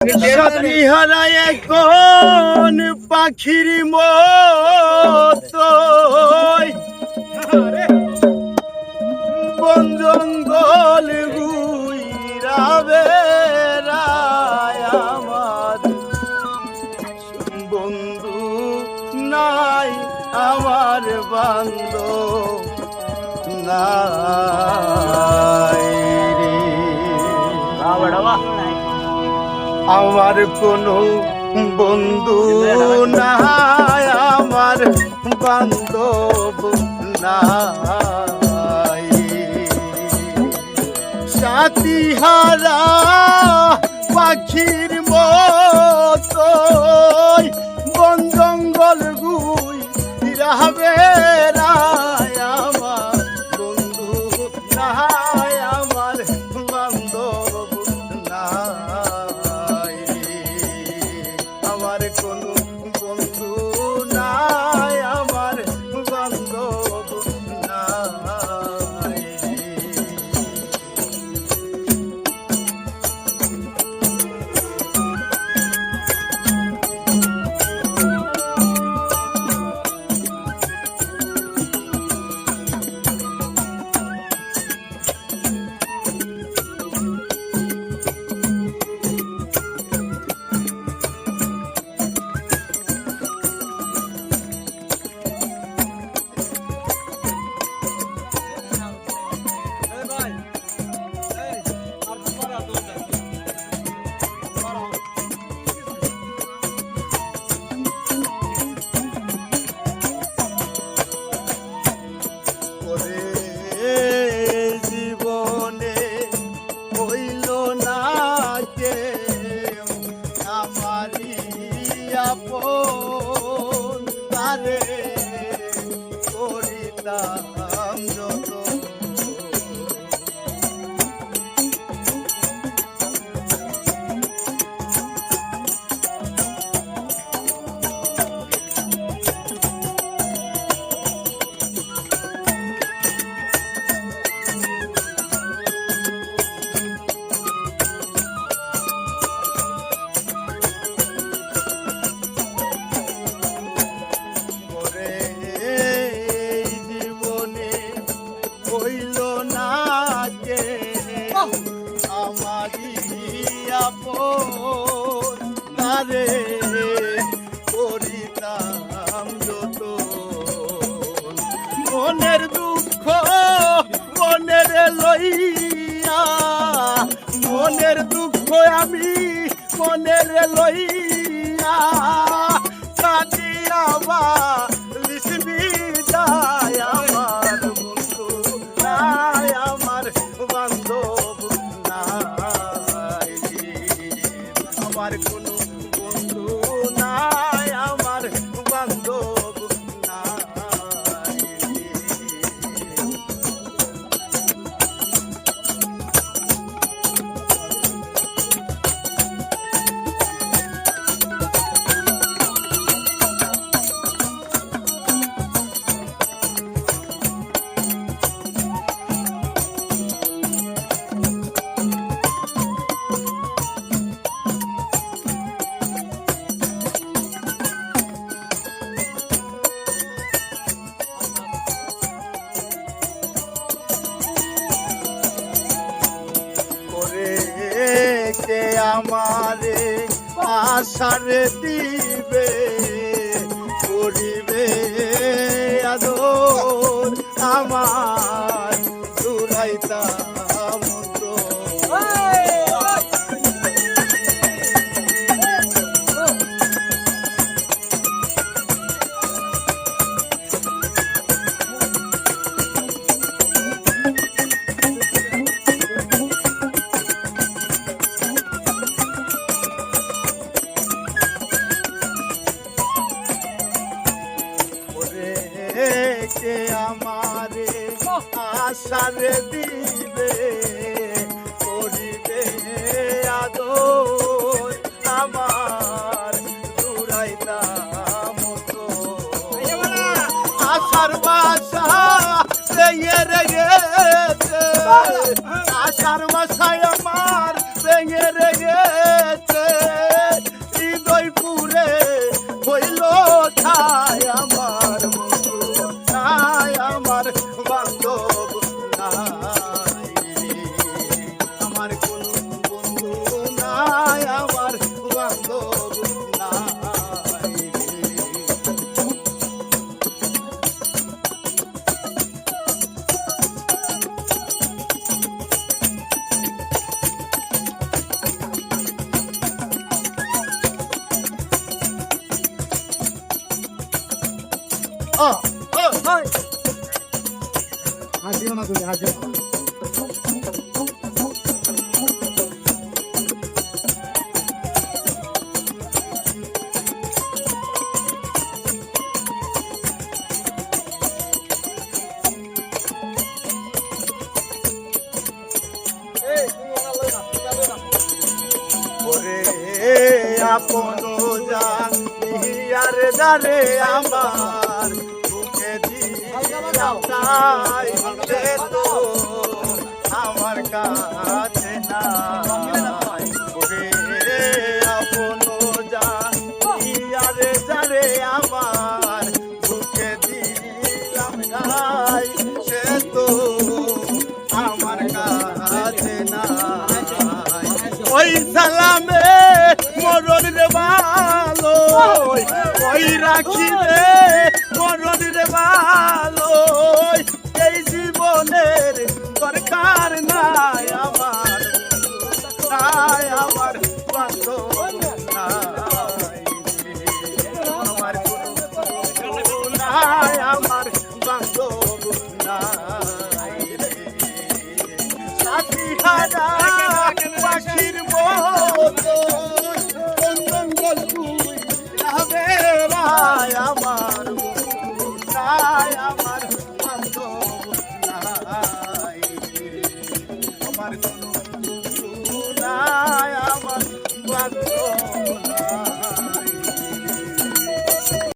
হারায় এখন পাখির মতো? বন জঙ্গল গুইরাবে আমার। বন্ধু নাই আমার বান্ধব নাই রে। আমার কোনো বন্ধু নাই, আমার বান্ধব নাই। সাথী হারা পাখির মতো বন জঙ্গল গুই রাহবে আপন যত মনের দুঃখ মনের লইয়া মনের দুঃখ আমি মনের লইয়া কাঁদিয়া বা আমার কে আমারে আশার দিবে করিবে আদর আমার কে আমারে আশার দিবে করিবে আদর আমার দুরাইতা মতো আশার বাসা রেগেছে আশার বাসায় আমার হাসিও না তুমি হাসিও না আপন জান আর জানে আমার বুকে তো আমার কাছে নাই। ওরে আপন জান আর জানে আমার বুকে দিলাম তো আমার কাছে নাই। ওই সালামে ওই রাখি রে মরণ রে ভালো এই জীবনের দরকার নাই আমার। নাই। আমার আমার নাই আমার সাথী হারা